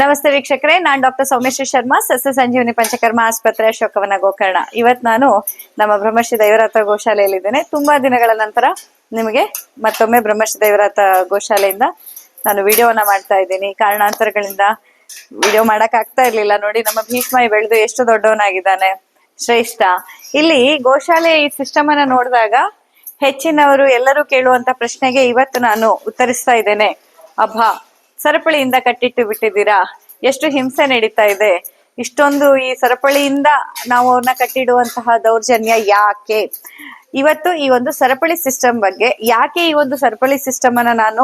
ನಮಸ್ತೆ ವೀಕ್ಷಕರೇ, ನಾನ್ ಡಾಕ್ಟರ್ ಸೌಮೇಶ್ವರಿ ಶರ್ಮಾ, ಸಸ್ಯ ಸಂಜೀವನಿ ಪಂಚಕರ್ಮ ಆಸ್ಪತ್ರೆ ಅಶೋಕವನ ಗೋಕರ್ಣ. ಇವತ್ ನಾನು ನಮ್ಮ ಬ್ರಹ್ಮಶ್ರೀ ದೈವರಾತ ಗೋಶಾಲೆಯಲ್ಲಿ ಇದ್ದೇನೆ ತುಂಬಾ ದಿನಗಳ ನಂತರ ನಿಮಗೆ ಮತ್ತೊಮ್ಮೆ ಬ್ರಹ್ಮಶ್ರೀ ದೈವರಾತ ಗೋಶಾಲೆಯಿಂದ ನಾನು ವಿಡಿಯೋವನ್ನ ಮಾಡ್ತಾ ಇದ್ದೀನಿ. ಕಾರಣಾಂತರಗಳಿಂದ ವಿಡಿಯೋ ಮಾಡಕ್ ಆಗ್ತಾ ಇರ್ಲಿಲ್ಲ. ನೋಡಿ, ನಮ್ಮ ಭೀಷ್ಮಯ ಬೆಳೆದು ಎಷ್ಟು ದೊಡ್ಡವನಾಗಿದ್ದಾನೆ. ಶ್ರೇಷ್ಠ. ಇಲ್ಲಿ ಗೋಶಾಲೆ ಈ ಸಿಸ್ಟಮ್ ಅನ್ನ ನೋಡಿದಾಗ ಹೆಚ್ಚಿನವರು ಎಲ್ಲರೂ ಕೇಳುವಂತ ಪ್ರಶ್ನೆಗೆ ಇವತ್ತು ನಾನು ಉತ್ತರಿಸ್ತಾ ಇದ್ದೇನೆ. ಅಬ್ಬಾ ಸರಪಳಿಯಿಂದ ಕಟ್ಟಿಟ್ಟು ಬಿಟ್ಟಿದ್ದೀರಾ? ಎಷ್ಟು ಹಿಂಸೆ ನಡೀತಾ ಇದೆ. ಇಷ್ಟೊಂದು ಈ ಸರಪಳಿಯಿಂದ ನಾವು ಅವ್ರನ್ನ ಕಟ್ಟಿಡುವಂತಹ ದೌರ್ಜನ್ಯ ಯಾಕೆ? ಇವತ್ತು ಈ ಒಂದು ಸರಪಳಿ ಸಿಸ್ಟಮ್ ಬಗ್ಗೆ ಯಾಕೆ ಈ ಒಂದು ಸರಪಳಿ ಸಿಸ್ಟಮ್ ಅನ್ನ ನಾನು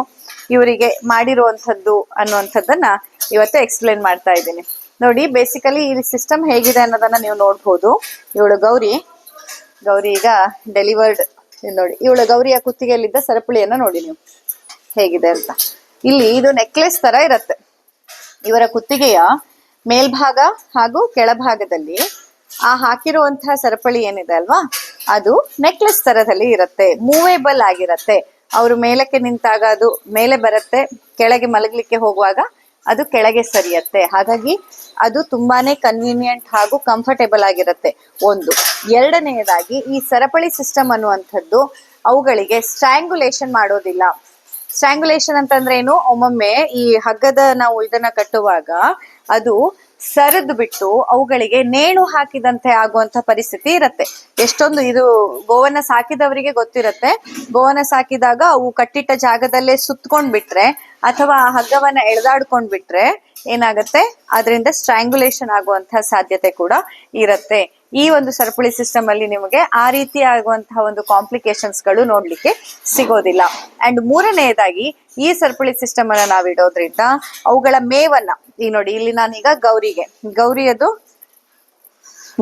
ಇವರಿಗೆ ಮಾಡಿರುವಂಥದ್ದು ಅನ್ನುವಂಥದ್ದನ್ನ ಇವತ್ತು ಎಕ್ಸ್ಪ್ಲೇನ್ ಮಾಡ್ತಾ ಇದ್ದೀನಿ. ನೋಡಿ ಬೇಸಿಕಲಿ ಈ ಸಿಸ್ಟಮ್ ಹೇಗಿದೆ ಅನ್ನೋದನ್ನ ನೀವು ನೋಡ್ಬೋದು. ಇವಳು ಗೌರಿ. ಗೌರಿ ಈಗ ಡೆಲಿವರ್ಡ್ ನೋಡಿ, ಇವಳು ಗೌರಿಯ ಕುತ್ತಿಗೆಯಲ್ಲಿದ್ದ ಸರಪಳಿಯನ್ನ ನೋಡಿ ನೀವು. ಹೇಗಿದೆ ಅಂತ. ಇಲ್ಲಿ ಇದು ನೆಕ್ಲೆಸ್ ತರ ಇರತ್ತೆ. ಇವರ ಕುತ್ತಿಗೆಯ ಮೇಲ್ಭಾಗ ಹಾಗೂ ಕೆಳಭಾಗದಲ್ಲಿ ಆ ಹಾಕಿರುವಂತಹ ಸರಪಳಿ ಏನಿದೆ ಅಲ್ವಾ? ಅದು ನೆಕ್ಲೆಸ್ ತರದಲ್ಲಿ ಇರುತ್ತೆ. ಮೂವೇಬಲ್ ಆಗಿರತ್ತೆ. ಅವರು ಮೇಲಕ್ಕೆ ನಿಂತಾಗ ಅದು ಮೇಲೆ ಬರುತ್ತೆ. ಕೆಳಗೆ ಮಲಗಲಿಕ್ಕೆ ಹೋಗುವಾಗ ಅದು ಕೆಳಗೆ ಸರಿಯತ್ತೆ. ಹಾಗಾಗಿ ಅದು ತುಂಬಾನೇ ಕನ್ವೀನಿಯಂಟ್ ಹಾಗೂ ಕಂಫರ್ಟೇಬಲ್ ಆಗಿರುತ್ತೆ. ಒಂದು. ಎರಡನೆಯದಾಗಿ ಈ ಸರಪಳಿ ಸಿಸ್ಟಮ್ ಅನ್ನುವಂಥದ್ದು ಅವುಗಳಿಗೆ ಸ್ಟ್ರಾಂಗುಲೇಷನ್ ಮಾಡೋದಿಲ್ಲ. ಸ್ಟ್ರ್ಯಾಂಗುಲೇಷನ್ ಅಂತಂದ್ರೆ ಏನು? ಒಮ್ಮೊಮ್ಮೆ ಈ ಹಗ್ಗದ ನಾವು ಇದನ್ನ ಕಟ್ಟುವಾಗ ಅದು ಸರಿದು ಬಿಟ್ಟು ಅವುಗಳಿಗೆ ನೇಣು ಹಾಕಿದಂತೆ ಆಗುವಂತ ಪರಿಸ್ಥಿತಿ ಇರತ್ತೆ. ಎಷ್ಟೊಂದು ಇದು ಗೋವನ್ನ ಸಾಕಿದವರಿಗೆ ಗೊತ್ತಿರತ್ತೆ. ಗೋವನ್ನ ಸಾಕಿದಾಗ ಅವು ಕಟ್ಟಿಟ್ಟ ಜಾಗದಲ್ಲೇ ಸುತ್ಕೊಂಡ್ ಬಿಟ್ರೆ ಅಥವಾ ಆ ಹಗ್ಗವನ್ನ ಎಳೆದಾಡ್ಕೊಂಡ್ ಬಿಟ್ರೆ ಏನಾಗತ್ತೆ? ಅದರಿಂದ ಸ್ಟ್ರ್ಯಾಂಗುಲೇಷನ್ ಆಗುವಂತಹ ಸಾಧ್ಯತೆ ಕೂಡ ಇರತ್ತೆ. ಈ ಒಂದು ಸರಪಳಿ ಸಿಸ್ಟಮ್ ಅಲ್ಲಿ ನಿಮಗೆ ಆ ರೀತಿ ಆಗುವಂತಹ ಒಂದು ಕಾಂಪ್ಲಿಕೇಶನ್ಸ್ಗಳು ನೋಡ್ಲಿಕ್ಕೆ ಸಿಗೋದಿಲ್ಲ. ಅಂಡ್ ಮೂರನೆಯದಾಗಿ ಈ ಸರಪಳಿ ಸಿಸ್ಟಮ್ ಅನ್ನ ನಾವ್ ಇಡೋದ್ರಿಂದ ಅವುಗಳ ಮೇವನ್ನ ಈಗ ನೋಡಿ ಇಲ್ಲಿ ನಾನೀಗ ಗೌರಿಗೆ, ಗೌರಿಯದು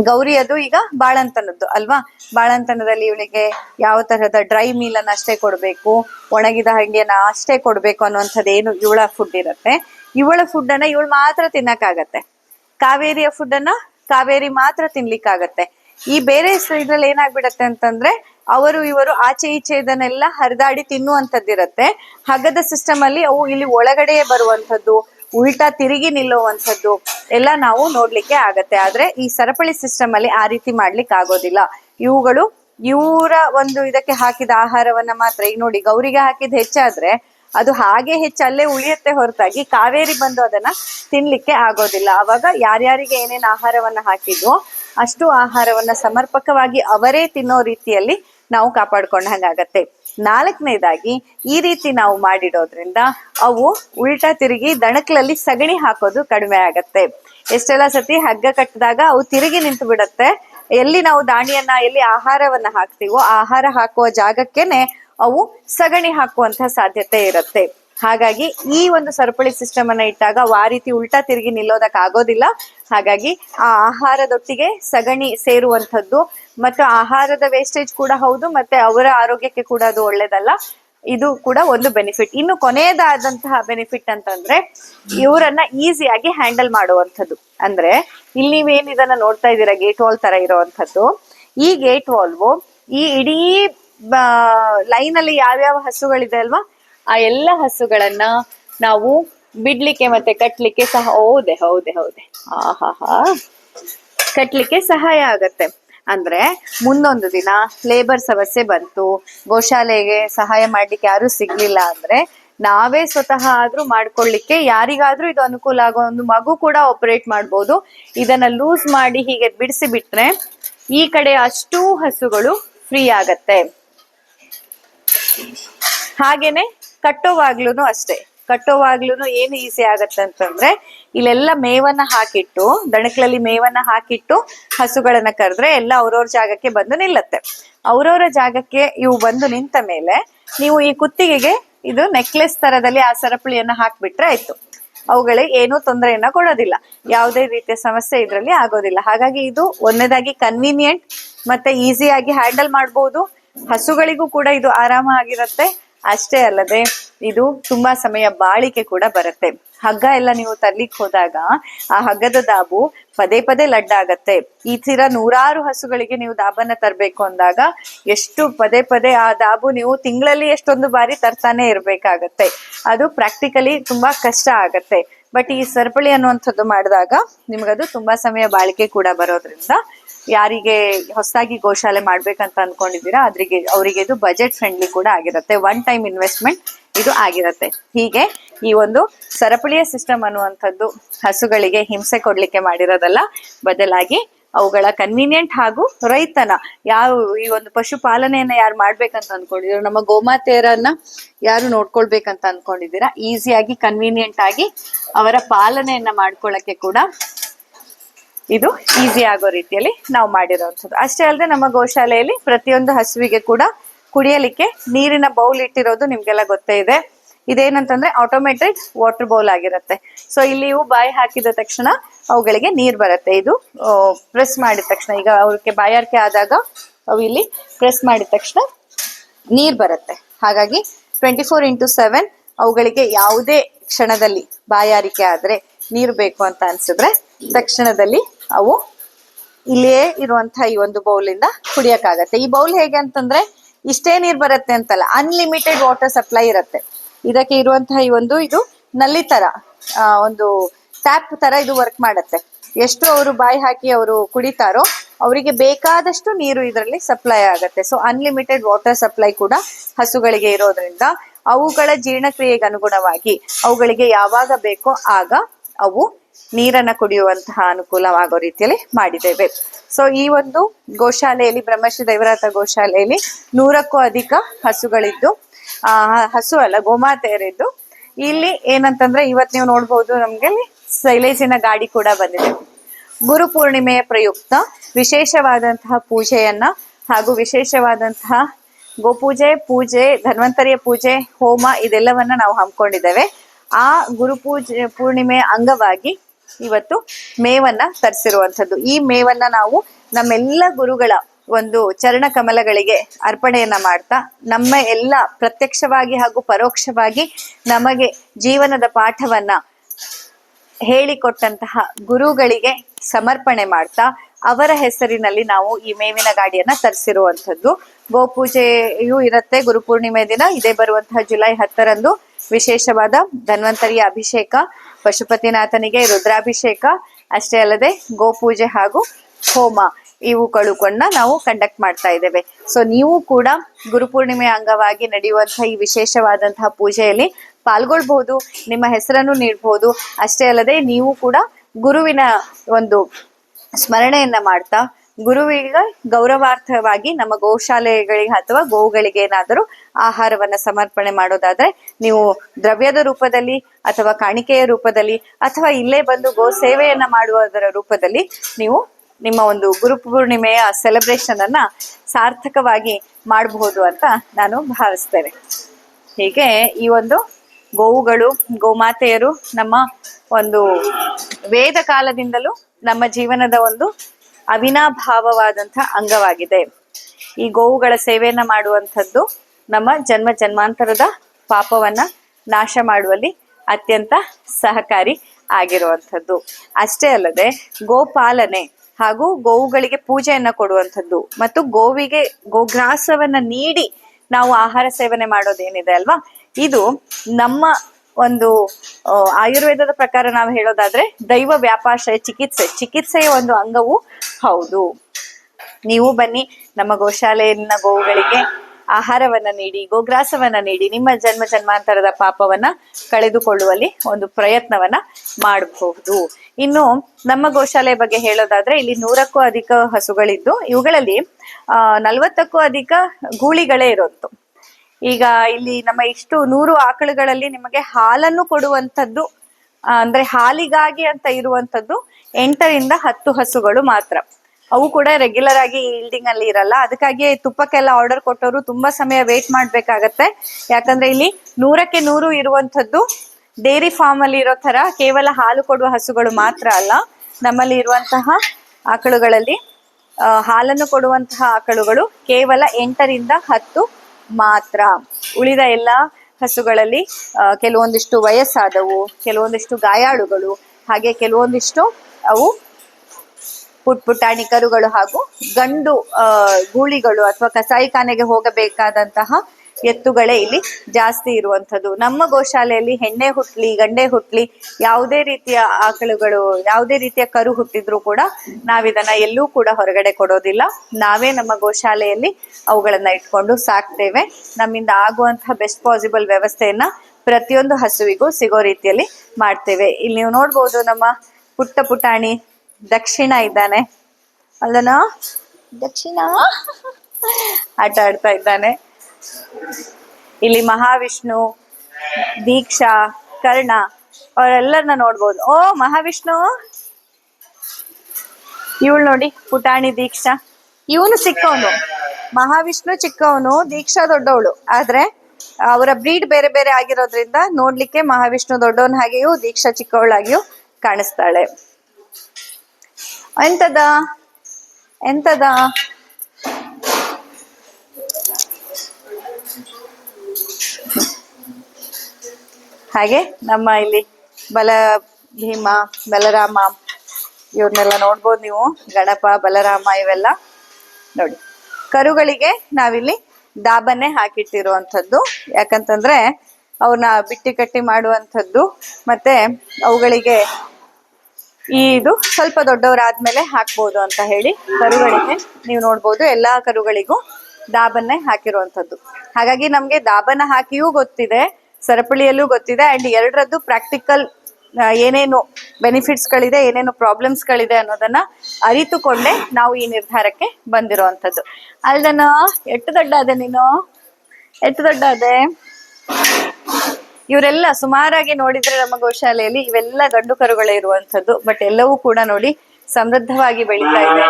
ಗೌರಿಯದು ಈಗ ಬಾಳಂತನದ್ದು ಅಲ್ವಾ? ಬಾಳಂತನದಲ್ಲಿ ಇವಳಿಗೆ ಯಾವ ತರಹದ ಡ್ರೈ ಮೀಲ್ ಅನ್ನ ಅಷ್ಟೇ ಕೊಡ್ಬೇಕು, ಒಣಗಿದ ಹಂಗೆನ ಅಷ್ಟೇ ಕೊಡ್ಬೇಕು ಅನ್ನುವಂಥದ್ದು ಏನು ಇವಳ ಫುಡ್ ಇರುತ್ತೆ. ಇವಳ ಫುಡ್ ಅನ್ನ ಇವಳು ಮಾತ್ರ ತಿನ್ನಕ್ಕಾಗತ್ತೆ. ಕಾವೇರಿಯ ಫುಡ್ ಅನ್ನ ಕಾವೇರಿ ಮಾತ್ರ ತಿನ್ಲಿಕ್ಕಾಗತ್ತೆ. ಈ ಬೇರೆ ಇದ್ರಲ್ಲಿ ಏನಾಗ್ಬಿಡತ್ತೆ ಅಂತಂದ್ರೆ, ಅವರು ಇವರು ಆಚೆ ಈಚೆ ಇದನ್ನೆಲ್ಲ ಹರಿದಾಡಿ ತಿನ್ನುವಂಥದ್ದಿರತ್ತೆ. ಹಗ್ಗದ ಸಿಸ್ಟಮ್ ಅಲ್ಲಿ ಅವು ಇಲ್ಲಿ ಒಳಗಡೆಯೇ ಬರುವಂಥದ್ದು, ಉಲ್ಟಾ ತಿರುಗಿ ನಿಲ್ಲುವಂಥದ್ದು ಎಲ್ಲ ನಾವು ನೋಡ್ಲಿಕ್ಕೆ ಆಗತ್ತೆ. ಆದ್ರೆ ಈ ಸರಪಳಿ ಸಿಸ್ಟಮ್ ಅಲ್ಲಿ ಆ ರೀತಿ ಮಾಡ್ಲಿಕ್ಕೆ ಆಗೋದಿಲ್ಲ. ಇವುಗಳು ಇವರ ಒಂದು ಇದಕ್ಕೆ ಹಾಕಿದ ಆಹಾರವನ್ನ ಮಾತ್ರ. ಈಗ ನೋಡಿ ಗೌರಿಗೆ ಹಾಕಿದ ಹೆಚ್ಚಾದ್ರೆ ಅದು ಹಾಗೆ ಹೆಚ್ಚಲ್ಲೇ ಉಳಿಯುತ್ತೆ ಹೊರತಾಗಿ ಕಾವೇರಿ ಬಂದು ಅದನ್ನ ತಿನ್ಲಿಕ್ಕೆ ಆಗೋದಿಲ್ಲ. ಅವಾಗ ಯಾರ್ಯಾರಿಗೆ ಏನೇನು ಆಹಾರವನ್ನ ಹಾಕಿದ್ವೋ ಅಷ್ಟು ಆಹಾರವನ್ನ ಸಮರ್ಪಕವಾಗಿ ಅವರೇ ತಿನ್ನೋ ರೀತಿಯಲ್ಲಿ ನಾವು ಕಾಪಾಡ್ಕೊಂಡ ಹಂಗಾಗತ್ತೆ ನಾಲ್ಕನೇದಾಗಿ ಈ ರೀತಿ ನಾವು ಮಾಡಿಡೋದ್ರಿಂದ ಅವು ಉಲ್ಟಾ ತಿರುಗಿ ದಣಕ್ಲಲ್ಲಿ ಸಗಣಿ ಹಾಕೋದು ಕಡಿಮೆ ಆಗತ್ತೆ. ಎಷ್ಟೆಲ್ಲ ಸತಿ ಹಗ್ಗ ಕಟ್ಟಿದಾಗ ಅವು ತಿರುಗಿ ನಿಂತು ಬಿಡತ್ತೆ. ಎಲ್ಲಿ ನಾವು ದಾಣಿಯನ್ನ ಎಲ್ಲಿ ಆಹಾರವನ್ನ ಹಾಕ್ತೀವೋ ಆಹಾರ ಹಾಕುವ ಜಾಗಕ್ಕೇನೆ ಅವು ಸಗಣಿ ಹಾಕುವಂತಹ ಸಾಧ್ಯತೆ ಇರುತ್ತೆ. ಹಾಗಾಗಿ ಈ ಒಂದು ಸರಪಳಿ ಸಿಸ್ಟಮ್ ಅನ್ನ ಇಟ್ಟಾಗ ಆ ರೀತಿ ಉಲ್ಟಾ ತಿರುಗಿ ನಿಲ್ಲೋದಕ್ ಆಗೋದಿಲ್ಲ. ಹಾಗಾಗಿ ಆ ಆಹಾರದೊಟ್ಟಿಗೆ ಸಗಣಿ ಸೇರುವಂಥದ್ದು ಮತ್ತು ಆಹಾರದ ವೇಸ್ಟೇಜ್ ಕೂಡ ಹೌದು ಮತ್ತೆ ಅವರ ಆರೋಗ್ಯಕ್ಕೆ ಕೂಡ ಅದು ಒಳ್ಳೇದಲ್ಲ. ಇದು ಕೂಡ ಒಂದು ಬೆನಿಫಿಟ್ ಇನ್ನು ಕೊನೆಯದಾದಂತಹ ಬೆನಿಫಿಟ್ ಅಂತಂದ್ರೆ ಇವರನ್ನ ಈಸಿಯಾಗಿ ಹ್ಯಾಂಡಲ್ ಮಾಡುವಂಥದ್ದು. ಅಂದ್ರೆ ಇಲ್ಲಿ ನೀವೇನ್ ಇದನ್ನ ನೋಡ್ತಾ ಇದ್ದೀರಾ ಗೇಟ್ ವಾಲ್ ತರ ಇರುವಂತದ್ದು ಈ ಗೇಟ್ ವಾಲ್ವು ಈ ಇಡೀ ಲೈನ್ ಅಲ್ಲಿ ಯಾವ್ಯಾವ ಹಸುಗಳಿದೆ ಅಲ್ವಾ? ಆ ಎಲ್ಲ ಹಸುಗಳನ್ನ ನಾವು ಬಿಡ್ಲಿಕ್ಕೆ ಮತ್ತೆ ಕಟ್ಲಿಕ್ಕೆ ಸಹ, ಹೌದೆ ಹೌದೆ ಹೌದೆ. ಆಹಾಹಾ. ಕಟ್ಲಿಕ್ಕೆ ಸಹಾಯ ಆಗತ್ತೆ. ಅಂದ್ರೆ ಮುಂದೊಂದು ದಿನ ಲೇಬರ್ ಸಮಸ್ಯೆ ಬಂತು, ಗೋಶಾಲೆಗೆ ಸಹಾಯ ಮಾಡ್ಲಿಕ್ಕೆ ಯಾರು ಸಿಗ್ಲಿಲ್ಲ ಅಂದ್ರೆ ನಾವೇ ಸ್ವತಃ ಆದ್ರೂ ಮಾಡ್ಕೊಳ್ಳಿಕ್ಕೆ ಯಾರಿಗಾದ್ರೂ ಇದು ಅನುಕೂಲ ಆಗೋ ಒಂದು ಮಗು ಕೂಡ ಆಪರೇಟ್ ಮಾಡ್ಬೋದು. ಇದನ್ನ ಲೂಸ್ ಮಾಡಿ ಹೀಗೆ ಬಿಡಿಸಿ ಬಿಟ್ರೆ ಈ ಕಡೆ ಅಷ್ಟೂ ಹಸುಗಳು ಫ್ರೀ ಆಗತ್ತೆ. ಹಾಗೇನೆ ಕಟ್ಟೋವಾಗ್ಲೂ ಅಷ್ಟೇ. ಕಟ್ಟೋವಾಗ್ಲೂ ಏನು ಈಸಿ ಆಗತ್ತೆ ಅಂತಂದ್ರೆ, ಇಲ್ಲೆಲ್ಲ ಮೇವನ್ನ ಹಾಕಿಟ್ಟು, ದಣಕ್ಲಲ್ಲಿ ಮೇವನ್ನ ಹಾಕಿಟ್ಟು ಹಸುಗಳನ್ನ ಕರೆದ್ರೆ ಎಲ್ಲ ಅವ್ರವ್ರ ಜಾಗಕ್ಕೆ ಬಂದು ನಿಲ್ಲತ್ತೆ. ಅವ್ರವ್ರ ಜಾಗಕ್ಕೆ ಇವು ಬಂದು ನಿಂತ ಮೇಲೆ ನೀವು ಈ ಕುತ್ತಿಗೆಗೆ ಇದು ನೆಕ್ಲೆಸ್ ತರದಲ್ಲಿ ಆ ಸರಪಳಿಯನ್ನ ಹಾಕ್ಬಿಟ್ರೆ ಆಯ್ತು. ಅವುಗಳಿಗೆ ಏನೂ ತೊಂದರೆಯನ್ನ ಕೊಡೋದಿಲ್ಲ. ಯಾವುದೇ ರೀತಿಯ ಸಮಸ್ಯೆ ಇದರಲ್ಲಿ ಆಗೋದಿಲ್ಲ. ಹಾಗಾಗಿ ಇದು ಒಂದೇದಾಗಿ ಕನ್ವೀನಿಯಂಟ್ ಮತ್ತೆ ಈಸಿಯಾಗಿ ಹ್ಯಾಂಡಲ್ ಮಾಡಬಹುದು ಹಸುಗಳಿಗೂ ಕೂಡ ಇದು ಆರಾಮ ಆಗಿರುತ್ತೆ. ಅಷ್ಟೇ ಅಲ್ಲದೆ ಇದು ತುಂಬಾ ಸಮಯ ಬಾಳಿಕೆ ಕೂಡ ಬರುತ್ತೆ. ಹಗ್ಗ ಎಲ್ಲ ನೀವು ತರ್ಲಿಕ್ ಹೋದಾಗ ಆ ಹಗ್ಗದ ದಾಬು ಪದೇ ಪದೇ ಲಡ್ಡಾಗತ್ತೆ ಈ ತೀರ ನೂರಾರು ಹಸುಗಳಿಗೆ ನೀವು ದಾಬನ್ನ ತರಬೇಕು ಅಂದಾಗ ಎಷ್ಟು ಪದೇ ಪದೇ ಆ ದಾಬು ನೀವು ತಿಂಗಳಲ್ಲಿ ಎಷ್ಟೊಂದು ಬಾರಿ ತರ್ತಾನೆ ಇರ್ಬೇಕಾಗತ್ತೆ. ಅದು ಪ್ರಾಕ್ಟಿಕಲಿ ತುಂಬಾ ಕಷ್ಟ ಆಗತ್ತೆ. ಬಟ್ ಈ ಸರಪಳಿ ಅನ್ನುವಂಥದ್ದು ಮಾಡಿದಾಗ ನಿಮಗದು ತುಂಬಾ ಸಮಯ ಬಾಳಿಕೆ ಕೂಡ ಬರೋದ್ರಿಂದ ಯಾರಿಗೆ ಹೊಸದಾಗಿ ಗೋಶಾಲೆ ಮಾಡ್ಬೇಕಂತ ಅನ್ಕೊಂಡಿದ್ದೀರಾ, ಅದ್ರಿಗೆ, ಅವರಿಗೆ ಇದು ಬಜೆಟ್ ಫ್ರೆಂಡ್ಲಿ ಕೂಡ ಆಗಿರುತ್ತೆ. ಒನ್ ಟೈಮ್ ಇನ್ವೆಸ್ಟ್ಮೆಂಟ್ ಇದು ಆಗಿರುತ್ತೆ. ಹೀಗೆ ಈ ಒಂದು ಸರಪಳಿಯ ಸಿಸ್ಟಮ್ ಅನ್ನುವಂಥದ್ದು ಹಸುಗಳಿಗೆ ಹಿಂಸೆ ಕೊಡ್ಲಿಕ್ಕೆ ಮಾಡಿರೋದಲ್ಲ, ಬದಲಾಗಿ ಅವುಗಳ ಕನ್ವೀನಿಯಂಟ್ ಹಾಗೂ ರೈತನ ಯಾವ ಈ ಒಂದು ಪಶುಪಾಲನೆಯನ್ನ ಯಾರು ಮಾಡ್ಬೇಕಂತ ಅನ್ಕೊಂಡಿದ್ರು ನಮ್ಮ ಗೋಮಾತೆಯರನ್ನ ಯಾರು ನೋಡ್ಕೊಳ್ಬೇಕಂತ ಅನ್ಕೊಂಡಿದ್ದೀರಾ ಈಸಿಯಾಗಿ ಕನ್ವೀನಿಯಂಟ್ ಆಗಿ ಅವರ ಪಾಲನೆಯನ್ನ ಮಾಡ್ಕೊಳ್ಳಕ್ಕೆ ಕೂಡ ಇದು ಈಸಿ ಆಗೋ ರೀತಿಯಲ್ಲಿ ನಾವು ಮಾಡಿರೋವಂಥದ್ದು. ಅಷ್ಟೇ ಅಲ್ಲದೆ ನಮ್ಮ ಗೋಶಾಲೆಯಲ್ಲಿ ಪ್ರತಿಯೊಂದು ಹಸುವಿಗೆ ಕೂಡ ಕುಡಿಯಲಿಕ್ಕೆ ನೀರಿನ ಬೌಲ್ ಇಟ್ಟಿರೋದು ನಿಮ್ಗೆಲ್ಲ ಗೊತ್ತೇ ಇದೆ. ಇದೇನಂತಂದ್ರೆ ಆಟೋಮೇಟೆಡ್ ವಾಟರ್ ಬೌಲ್ ಆಗಿರುತ್ತೆ. ಸೊ ಇಲ್ಲಿ ಇವು ಬಾಯಿ ಹಾಕಿದ ತಕ್ಷಣ ಅವುಗಳಿಗೆ ನೀರ್ ಬರುತ್ತೆ. ಇದು ಪ್ರೆಸ್ ಮಾಡಿದ ತಕ್ಷಣ, ಈಗ ಅವ್ರಿಗೆ ಬಾಯಾರಿಕೆ ಆದಾಗ ಅವು ಇಲ್ಲಿ ಪ್ರೆಸ್ ಮಾಡಿದ ತಕ್ಷಣ ನೀರ್ ಬರುತ್ತೆ. ಹಾಗಾಗಿ ಟ್ವೆಂಟಿ ಫೋರ್ ಇಂಟು ಸೆವೆನ್ ಅವುಗಳಿಗೆ ಯಾವುದೇ ಕ್ಷಣದಲ್ಲಿ ಬಾಯಾರಿಕೆ ಆದ್ರೆ ನೀರು ಬೇಕು ಅಂತ ಅನ್ಸಿದ್ರೆ ತಕ್ಷಣದಲ್ಲಿ ಅವು ಇಲ್ಲಿಯೇ ಇರುವಂತಹ ಈ ಒಂದು ಬೌಲ್ ಇಂದ ಕುಡಿಯಕ್ಕಾಗತ್ತೆ. ಈ ಬೌಲ್ ಹೇಗೆ ಅಂತಂದ್ರೆ ಇಷ್ಟೇ ನೀರ್ ಬರುತ್ತೆ ಅಂತಲ್ಲ ಅನ್ಲಿಮಿಟೆಡ್ ವಾಟರ್ ಸಪ್ಲೈ ಇರುತ್ತೆ. ಇದಕ್ಕೆ ಇರುವಂತಹ ಈ ಒಂದು ಇದು ನಲ್ಲಿ ತರ ಒಂದು ಟ್ಯಾಪ್ ತರ ಇದು ವರ್ಕ್ ಮಾಡುತ್ತೆ. ಎಷ್ಟು ಅವರು ಬಾಯಿ ಹಾಕಿ ಅವರು ಕುಡಿತಾರೋ ಅವರಿಗೆ ಬೇಕಾದಷ್ಟು ನೀರು ಇದರಲ್ಲಿ ಸಪ್ಲೈ ಆಗುತ್ತೆ. ಸೊ ಅನ್ಲಿಮಿಟೆಡ್ ವಾಟರ್ ಸಪ್ಲೈ ಕೂಡ ಹಸುಗಳಿಗೆ ಇರೋದ್ರಿಂದ ಅವುಗಳ ಜೀರ್ಣಕ್ರಿಯೆಗೆ ಅನುಗುಣವಾಗಿ ಅವುಗಳಿಗೆ ಯಾವಾಗ ಬೇಕೋ ಆಗ ಅವು ನೀರನ್ನ ಕುಡಿಯುವಂತಹ ಅನುಕೂಲವಾಗೋ ರೀತಿಯಲ್ಲಿ ಮಾಡಿದ್ದೇವೆ. ಸೊ ಈ ಒಂದು ಗೋಶಾಲೆಯಲ್ಲಿ, ಬ್ರಹ್ಮಶ್ರೀ ದೇವರಾತ ಗೋಶಾಲೆಯಲ್ಲಿ ನೂರಕ್ಕೂ ಅಧಿಕ ಹಸುಗಳಿದ್ದು, ಆ, ಹಸು ಅಲ್ಲ, ಗೋಮಾತೆಯರಿದ್ದು. ಇಲ್ಲಿ ಏನಂತಂದ್ರೆ, ಇವತ್ ನೀವು ನೋಡ್ಬೋದು, ನಮ್ಗೆ ಸೈಲೇಜಿನ ಗಾಡಿ ಕೂಡ ಬಂದಿದೆ. ಗುರು ಪೂರ್ಣಿಮೆಯ ಪ್ರಯುಕ್ತ ವಿಶೇಷವಾದಂತಹ ಪೂಜೆಯನ್ನ ಹಾಗೂ ವಿಶೇಷವಾದಂತಹ ಗೋಪೂಜೆ, ಪೂಜೆ, ಧನ್ವಂತರಿಯ ಪೂಜೆ, ಹೋಮ, ಇದೆಲ್ಲವನ್ನ ನಾವು ಹಮ್ಮಿಕೊಂಡಿದ್ದೇವೆ. ಆ ಗುರು ಪೂಜೆ, ಪೂರ್ಣಿಮೆಯ ಅಂಗವಾಗಿ ಇವತ್ತು ಮೇವನ್ನ ತರಿಸಿರುವಂಥದ್ದು. ಈ ಮೇವನ್ನ ನಾವು ನಮ್ಮೆಲ್ಲ ಗುರುಗಳ ಒಂದು ಚರಣ ಕಮಲಗಳಿಗೆ ಅರ್ಪಣೆಯನ್ನ ಮಾಡ್ತಾ, ನಮ್ಮ ಎಲ್ಲ ಪ್ರತ್ಯಕ್ಷವಾಗಿ ಹಾಗೂ ಪರೋಕ್ಷವಾಗಿ ನಮಗೆ ಜೀವನದ ಪಾಠವನ್ನ ಹೇಳಿಕೊಟ್ಟಂತಹ ಗುರುಗಳಿಗೆ ಸಮರ್ಪಣೆ ಮಾಡ್ತಾ, ಅವರ ಹೆಸರಿನಲ್ಲಿ ನಾವು ಈ ಮೇವಿನ ಗಾಡಿಯನ್ನ ತರಿಸಿರುವಂಥದ್ದು. ಗೋಪೂಜೆಯೂ ಇರುತ್ತೆ, ಗುರುಪೂರ್ಣಿಮೆ ದಿನ, ಇದೇ ಬರುವಂತಹ ಜುಲೈ ಹತ್ತರಂದು. ವಿಶೇಷವಾದ ಧನ್ವಂತರಿಯ ಅಭಿಷೇಕ, ಪಶುಪತಿನಾಥನಿಗೆ ರುದ್ರಾಭಿಷೇಕ, ಅಷ್ಟೇ ಅಲ್ಲದೆ ಗೋಪೂಜೆ ಹಾಗೂ ಹೋಮ ಇವುಗಳು ಕೂಡ ನಾವು ಕಂಡಕ್ಟ್ ಮಾಡ್ತಾ ಇದ್ದೇವೆ. ಸೊ ನೀವು ಕೂಡ ಗುರುಪೂರ್ಣಿಮೆ ಅಂಗವಾಗಿ ನಡೆಯುವಂತಹ ಈ ವಿಶೇಷವಾದಂತಹ ಪೂಜೆಯಲ್ಲಿ ಪಾಲ್ಗೊಳ್ಬಹುದು, ನಿಮ್ಮ ಹೆಸರನ್ನು ನೀಡಬಹುದು ಅಷ್ಟೇ ಅಲ್ಲದೆ ನೀವು ಕೂಡ ಗುರುವಿನ ಒಂದು ಸ್ಮರಣೆಯನ್ನ ಮಾಡ್ತಾ ಗುರುವಿಗೆ ಗೌರವಾರ್ಥವಾಗಿ ನಮ್ಮ ಗೋಶಾಲೆಗಳಿಗೆ ಅಥವಾ ಗೋವುಗಳಿಗೆ ಏನಾದರೂ ಆಹಾರವನ್ನ ಸಮರ್ಪಣೆ ಮಾಡೋದಾದ್ರೆ ನೀವು ದ್ರವ್ಯದ ರೂಪದಲ್ಲಿ ಅಥವಾ ಕಾಣಿಕೆಯ ರೂಪದಲ್ಲಿ ಅಥವಾ ಇಲ್ಲೇ ಬಂದು ಗೋ ಸೇವೆಯನ್ನ ಮಾಡುವುದರ ರೂಪದಲ್ಲಿ ನೀವು ನಿಮ್ಮ ಒಂದು ಗುರು ಪೂರ್ಣಿಮೆಯ ಸೆಲೆಬ್ರೇಷನ್ ಅನ್ನ ಸಾರ್ಥಕವಾಗಿ ಮಾಡಬಹುದು ಅಂತ ನಾನು ಭಾವಿಸ್ತೇನೆ. ಹೀಗೆ ಈ ಒಂದು ಗೋವುಗಳು, ಗೋಮಾತೆಯರು ನಮ್ಮ ಒಂದು ವೇದ ಕಾಲದಿಂದಲೂ ನಮ್ಮ ಜೀವನದ ಒಂದು ಅವಿನಾಭಾವವಾದಂತಹ ಅಂಗವಾಗಿದೆ. ಈ ಗೋವುಗಳ ಸೇವೆಯನ್ನ ಮಾಡುವಂಥದ್ದು ನಮ್ಮ ಜನ್ಮ ಜನ್ಮಾಂತರದ ಪಾಪವನ್ನ ನಾಶ ಮಾಡುವಲ್ಲಿ ಅತ್ಯಂತ ಸಹಕಾರಿ ಆಗಿರುವಂಥದ್ದು. ಅಷ್ಟೇ ಅಲ್ಲದೆ ಗೋಪಾಲನೆ ಹಾಗೂ ಗೋವುಗಳಿಗೆ ಪೂಜೆಯನ್ನ ಕೊಡುವಂಥದ್ದು ಮತ್ತು ಗೋವಿಗೆ ಗೋಗ್ರಾಸವನ್ನ ನೀಡಿ ನಾವು ಆಹಾರ ಸೇವನೆ ಮಾಡೋದೇನಿದೆ ಅಲ್ವಾ? ಇದು ನಮ್ಮ ಒಂದು ಆಯುರ್ವೇದದ ಪ್ರಕಾರ ನಾವು ಹೇಳೋದಾದ್ರೆ ದೈವ ವ್ಯಾಪಾಶ್ರಯ ಚಿಕಿತ್ಸೆ. ಚಿಕಿತ್ಸೆಯ ಒಂದು ಅಂಗವು ಹೌದು. ನೀವು ಬನ್ನಿ ನಮ್ಮ ಗೋಶಾಲೆಯನ್ನ ಗೋವುಗಳಿಗೆ ಆಹಾರವನ್ನ ನೀಡಿ, ಗೋಗ್ರಾಸವನ್ನ ನೀಡಿ, ನಿಮ್ಮ ಜನ್ಮ ಜನ್ಮಾಂತರದ ಪಾಪವನ್ನ ಕಳೆದುಕೊಳ್ಳುವಲ್ಲಿ ಒಂದು ಪ್ರಯತ್ನವನ್ನ ಮಾಡಬಹುದು. ಇನ್ನು ನಮ್ಮ ಗೋಶಾಲೆ ಬಗ್ಗೆ ಹೇಳೋದಾದ್ರೆ ಇಲ್ಲಿ ನೂರಕ್ಕೂ ಅಧಿಕ ಹಸುಗಳಿದ್ದು, ಇವುಗಳಲ್ಲಿ, ಆ, ನಲ್ವತ್ತಕ್ಕೂ ಅಧಿಕ ಗೂಳಿಗಳೇ ಇರೋದು. ಈಗ ಇಲ್ಲಿ ನಮ್ಮ ಇಷ್ಟು ನೂರು ಆಕಳುಗಳಲ್ಲಿ ನಿಮಗೆ ಹಾಲನ್ನು ಕೊಡುವಂಥದ್ದು ಅಂದ್ರೆ ಹಾಲಿಗಾಗಿ ಅಂತ ಇರುವಂತದ್ದು ಎಂಟರಿಂದ ಹತ್ತು ಹಸುಗಳು ಮಾತ್ರ. ಅವು ಕೂಡ ರೆಗ್ಯುಲರ್ ಆಗಿ ಈಲ್ಡಿಂಗ್ ಅಲ್ಲಿ ಇರಲ್ಲ. ಅದಕ್ಕಾಗಿ ತುಪ್ಪಕ್ಕೆಲ್ಲ ಆರ್ಡರ್ ಕೊಟ್ಟವರು ತುಂಬಾ ಸಮಯ ವೇಟ್ ಮಾಡ್ಬೇಕಾಗತ್ತೆ. ಯಾಕಂದ್ರೆ ಇಲ್ಲಿ ನೂರಕ್ಕೆ ನೂರು ಇರುವಂತದ್ದು ಡೈರಿ ಫಾರ್ಮ್ ಅಲ್ಲಿ ಇರೋ ತರ ಕೇವಲ ಹಾಲು ಕೊಡುವ ಹಸುಗಳು ಮಾತ್ರ ಅಲ್ಲ. ನಮ್ಮಲ್ಲಿ ಇರುವಂತಹ ಆಕಳುಗಳಲ್ಲಿ ಹಾಲನ್ನು ಕೊಡುವಂತಹ ಆಕಳುಗಳು ಕೇವಲ ಎಂಟರಿಂದ ಹತ್ತು ಮಾತ್ರ. ಉಳಿದ ಎಲ್ಲ ಹಸುಗಳಲ್ಲಿ ಕೆಲವೊಂದಿಷ್ಟು ವಯಸ್ಸಾದವು, ಕೆಲವೊಂದಿಷ್ಟು ಗಾಯಾಳುಗಳು, ಹಾಗೆ ಕೆಲವೊಂದಿಷ್ಟು ಅವು ಪುಟ್ ಪುಟಾಣಿ ಕರುಗಳು ಹಾಗೂ ಗಂಡು ಗೂಳಿಗಳು ಅಥವಾ ಕಸಾಯಿಖಾನೆಗೆ ಹೋಗಬೇಕಾದಂತಹ ಎತ್ತುಗಳೇ ಇಲ್ಲಿ ಜಾಸ್ತಿ ಇರುವಂತದ್ದು ನಮ್ಮ ಗೋಶಾಲೆಯಲ್ಲಿ ಹೆಣ್ಣೆ ಹುಟ್ಲಿ ಗಂಡೆ ಹುಟ್ಲಿ ಯಾವುದೇ ರೀತಿಯ ಆಕಳುಗಳು ಯಾವುದೇ ರೀತಿಯ ಕರು ಹುಟ್ಟಿದ್ರು ಕೂಡ ನಾವಿದನ್ನ ಎಲ್ಲೂ ಕೂಡ ಹೊರಗಡೆ ಕೊಡೋದಿಲ್ಲ. ನಾವೇ ನಮ್ಮ ಗೋಶಾಲೆಯಲ್ಲಿ ಅವುಗಳನ್ನ ಇಟ್ಕೊಂಡು ಸಾಕ್ತೇವೆ. ನಮ್ಮಿಂದ ಆಗುವಂತಹ ಬೆಸ್ಟ್ ಪಾಸಿಬಲ್ ವ್ಯವಸ್ಥೆಯನ್ನ ಪ್ರತಿಯೊಂದು ಹಸುವಿಗೂ ಸಿಗೋ ರೀತಿಯಲ್ಲಿ ಮಾಡ್ತೇವೆ. ಇಲ್ಲಿ ನೀವು ನೋಡ್ಬೋದು ನಮ್ಮ ಪುಟ್ಟ ಪುಟಾಣಿ ದಕ್ಷಿಣ ಇದ್ದಾನೆ. ಅಲ್ಲನಾ? ದಕ್ಷಿಣ? ಆಟ ಆಡ್ತಾ ಇದ್ದಾನೆ. ಇಲ್ಲಿ ಮಹಾವಿಷ್ಣು, ದೀಕ್ಷಾ, ಕರ್ಣ, ಅವರೆಲ್ಲರನ್ನ ನೋಡ್ಬೋದು. ಓ, ಮಹಾವಿಷ್ಣು! ಇವಳು ನೋಡಿ, ಪುಟಾಣಿ, ದೀಕ್ಷಾ. ಇವನು ಚಿಕ್ಕವನು. ಮಹಾವಿಷ್ಣು ಚಿಕ್ಕವನು, ದೀಕ್ಷಾ ದೊಡ್ಡವಳು. ಆದ್ರೆ, ಅವರ ಬ್ರೀಡ್ ಬೇರೆ ಬೇರೆ ಆಗಿರೋದ್ರಿಂದ ನೋಡ್ಲಿಕ್ಕೆ ಮಹಾವಿಷ್ಣು ದೊಡ್ಡವನ್ ಹಾಗೆಯೂ, ದೀಕ್ಷಾ ಚಿಕ್ಕವಳಾಗಿಯೂ ಕಾಣಿಸ್ತಾಳೆ. ಎಂತದ? ಎಂತದ? ಹಾಗೆ ನಮ್ಮ ಇಲ್ಲಿ ಬಲ ಭೀಮ, ಬಲರಾಮ, ಇವ್ರನ್ನೆಲ್ಲ ನೋಡ್ಬೋದು ನೀವು. ಗಣಪ, ಬಲರಾಮ ಇವೆಲ್ಲ ನೋಡಿ. ಕರುಗಳಿಗೆ ನಾವಿಲ್ಲಿ ದಾಬನ್ನೇ ಹಾಕಿಟ್ಟಿರುವಂಥದ್ದು. ಯಾಕಂತಂದ್ರೆ ಅವನ್ನ ಬಿಟ್ಟಿ ಕಟ್ಟಿ ಮಾಡುವಂಥದ್ದು. ಮತ್ತೆ ಅವುಗಳಿಗೆ ಈ ಇದು ಸ್ವಲ್ಪ ದೊಡ್ಡವರಾದ್ಮೇಲೆ ಹಾಕ್ಬೋದು ಅಂತ ಹೇಳಿ ಕರುಗಳಿಗೆ ನೀವು ನೋಡ್ಬೋದು. ಎಲ್ಲಾ ಕರುಗಳಿಗೂ ದಾಬನ್ನೇ ಹಾಕಿರುವಂಥದ್ದು. ಹಾಗಾಗಿ ನಮ್ಗೆ ದಾಬನ ಹಾಕಿಯೂ ಗೊತ್ತಿದೆ. ಸರಪಳಿಯಲ್ಲೂ ಗೊತ್ತಿದೆ. ಅಂಡ್ ಎರಡರದ್ದು ಪ್ರಾಕ್ಟಿಕಲ್ ಏನೇನು ಬೆನಿಫಿಟ್ಸ್ ಗಳಿದೆ ಏನೇನು ಪ್ರಾಬ್ಲಮ್ಸ್ ಗಳಿದೆ ಅನ್ನೋದನ್ನ ಅರಿತುಕೊಂಡೇ ನಾವು ಈ ನಿರ್ಧಾರಕ್ಕೆ ಬಂದಿರುವಂತದ್ದು ಅಲ್ದನ ಎಷ್ಟು ದೊಡ್ಡ ನೀನು? ಎಷ್ಟು ದೊಡ್ಡ ಅದೆ ಇವರೆಲ್ಲ ಸುಮಾರಾಗಿ ನೋಡಿದ್ರೆ ನಮ್ಮ ಗೋಶಾಲೆಯಲ್ಲಿ ಇವೆಲ್ಲ ಗಂಡು ಕರುಗಳೇ ಇರುವಂತದ್ದು ಬಟ್ ಎಲ್ಲವೂ ಕೂಡ ನೋಡಿ ಸಮೃದ್ಧವಾಗಿ ಬೆಳೀತಾ ಇದೆ.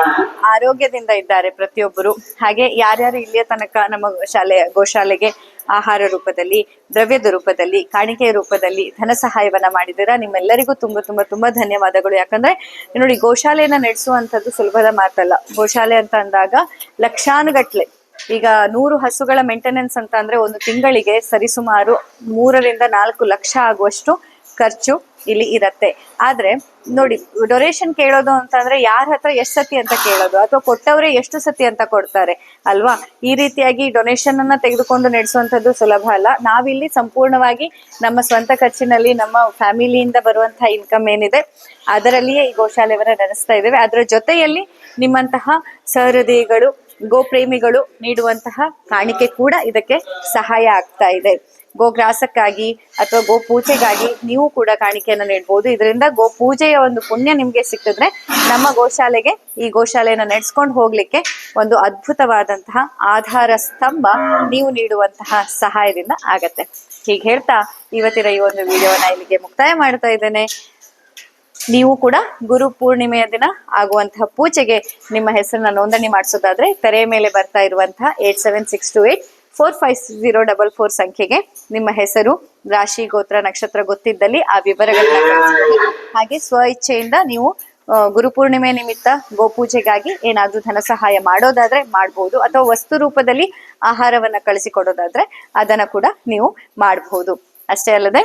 ಆರೋಗ್ಯದಿಂದ ಇದ್ದಾರೆ ಪ್ರತಿಯೊಬ್ಬರು. ಹಾಗೆ ಯಾರ್ಯಾರು ಇಲ್ಲಿಯ ತನಕ ನಮ್ಮ ಶಾಲೆ ಗೋಶಾಲೆಗೆ ಆಹಾರ ರೂಪದಲ್ಲಿ, ದ್ರವ್ಯದ ರೂಪದಲ್ಲಿ, ಕಾಣಿಕೆಯ ರೂಪದಲ್ಲಿ ಧನ ಸಹಾಯವನ್ನ ಮಾಡಿದ್ದೀರಾ? ನಿಮ್ಮೆಲ್ಲರಿಗೂ ತುಂಬಾ ತುಂಬಾ ತುಂಬಾ ಧನ್ಯವಾದಗಳು. ಯಾಕಂದ್ರೆ, ನೋಡಿ, ಗೋಶಾಲೆಯನ್ನ ನಡೆಸುವಂತದ್ದು ಸುಲಭದ ಮಾತಲ್ಲ. ಗೋಶಾಲೆ ಅಂತ ಅಂದಾಗ ಲಕ್ಷಾನುಗಟ್ಲೆ. ಈಗ ನೂರು ಹಸುಗಳ ಮೇಂಟೆನೆನ್ಸ್ ಅಂತ ಅಂದ್ರೆ ಒಂದು ತಿಂಗಳಿಗೆ ಸರಿಸುಮಾರು ಮೂರರಿಂದ ನಾಲ್ಕು ಲಕ್ಷ ಆಗುವಷ್ಟು ಖರ್ಚು ಇಲ್ಲಿ ಇರತ್ತೆ. ಆದ್ರೆ ನೋಡಿ ಡೊನೇಷನ್ ಕೇಳೋದು ಅಂತಂದ್ರೆ ಯಾರ ಹತ್ರ ಎಷ್ಟು ಸತಿ ಅಂತ ಕೇಳೋದು? ಅಥವಾ ಕೊಟ್ಟವರೇ ಎಷ್ಟು ಸತಿ ಅಂತ ಕೊಡ್ತಾರೆ? ಅಲ್ವಾ? ಈ ರೀತಿಯಾಗಿ ಡೊನೇಷನ್ ಅನ್ನ ತೆಗೆದುಕೊಂಡು ನಡೆಸುವಂತದ್ದು ಸುಲಭ ಅಲ್ಲ. ನಾವಿಲ್ಲಿ ಸಂಪೂರ್ಣವಾಗಿ ನಮ್ಮ ಸ್ವಂತ ಖರ್ಚಿನಲ್ಲಿ ನಮ್ಮ ಫ್ಯಾಮಿಲಿಯಿಂದ ಬರುವಂತಹ ಇನ್ಕಮ್ ಏನಿದೆ, ಅದರಲ್ಲಿಯೇ ಈ ಗೋಶಾಲೆವನ್ನ ನಡೆಸ್ತಾ ಇದ್ದೇವೆ. ಅದರ ಜೊತೆಯಲ್ಲಿ ನಿಮ್ಮಂತಹ ಸಹೃದಯಿಗಳು, ಗೋಪ್ರೇಮಿಗಳು ನೀಡುವಂತಹ ಕಾಣಿಕೆ ಕೂಡ ಇದಕ್ಕೆ ಸಹಾಯ ಆಗ್ತಾ ಇದೆ. ಗೋಗ್ರಾಸಕ್ಕಾಗಿ ಅಥವಾ ಗೋ ಪೂಜೆಗಾಗಿ ನೀವು ಕೂಡ ಕಾಣಿಕೆಯನ್ನು ನೀಡಬಹುದು ಇದರಿಂದ ಗೋ ಪೂಜೆಯ ಒಂದು ಪುಣ್ಯ ನಿಮ್ಗೆ ಸಿಕ್ಕಿದ್ರೆ ನಮ್ಮ ಗೋಶಾಲೆಗೆ ಈ ಗೋಶಾಲೆಯನ್ನು ನಡೆಸ್ಕೊಂಡು ಹೋಗ್ಲಿಕ್ಕೆ ಒಂದು ಅದ್ಭುತವಾದಂತಹ ಆಧಾರ ಸ್ತಂಭ ನೀವು ನೀಡುವಂತಹ ಸಹಾಯದಿಂದ ಆಗತ್ತೆ. ಹೀಗೆ ಹೇಳ್ತಾ ಇವತ್ತಿನ ಈ ಒಂದು ವಿಡಿಯೋನ ಇಲ್ಲಿಗೆ ಮುಕ್ತಾಯ ಮಾಡ್ತಾ ಇದ್ದೇನೆ. ನೀವು ಕೂಡ ಗುರು ಪೂರ್ಣಿಮೆಯ ದಿನ ಆಗುವಂತಹ ಪೂಜೆಗೆ ನಿಮ್ಮ ಹೆಸರನ್ನ ನೋಂದಣಿ ಮಾಡಿಸೋದಾದ್ರೆ ತೆರೆಯ ಮೇಲೆ ಬರ್ತಾ ಇರುವಂತಹ eight seven six two eight four five zero double four ಸಂಖ್ಯೆಗೆ ನಿಮ್ಮ ಹೆಸರು, ರಾಶಿ, ಗೋತ್ರ, ನಕ್ಷತ್ರ ಗೊತ್ತಿದ್ದಲ್ಲಿ ಆ ವಿವರಗಳನ್ನ. ಹಾಗೆ ಸ್ವ ಇಚ್ಛೆಯಿಂದ ನೀವು ಗುರು ಗುರುಪೂರ್ಣಿಮೆ ನಿಮಿತ್ತ ಗೋಪೂಜೆಗಾಗಿ ಏನಾದ್ರೂ ಧನ ಸಹಾಯ ಮಾಡೋದಾದ್ರೆ ಮಾಡಬಹುದು ಅಥವಾ ವಸ್ತು ರೂಪದಲ್ಲಿ ಆಹಾರವನ್ನ ಕಳಿಸಿಕೊಡೋದಾದ್ರೆ ಅದನ್ನ ಕೂಡ ನೀವು ಮಾಡಬಹುದು ಅಷ್ಟೇ ಅಲ್ಲದೆ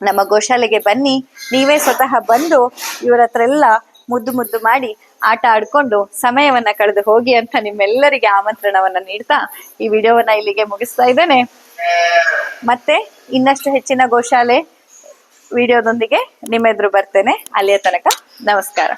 ನಮ್ಮ ಗೋಶಾಲೆಗೆ ಬನ್ನಿ. ನೀವೇ ಸ್ವತಃ ಬಂದು ಇವರ ಹತ್ರ ಎಲ್ಲ ಮುದ್ದು ಮುದ್ದು ಮಾಡಿ ಆಟ ಆಡ್ಕೊಂಡು ಸಮಯವನ್ನ ಕಳೆದು ಹೋಗಿ ಅಂತ ನಿಮ್ಮೆಲ್ಲರಿಗೆ ಆಮಂತ್ರಣವನ್ನ ನೀಡ್ತಾ ಈ ವಿಡಿಯೋವನ್ನ ಇಲ್ಲಿಗೆ ಮುಗಿಸ್ತಾ ಇದ್ದೇನೆ. ಮತ್ತೆ ಇನ್ನಷ್ಟು ಹೆಚ್ಚಿನ ಗೋಶಾಲೆ ವಿಡಿಯೋದೊಂದಿಗೆ ನಿಮ್ಮೆದುರು ಬರ್ತೇನೆ. ಅಲ್ಲಿಯ ತನಕ ನಮಸ್ಕಾರ.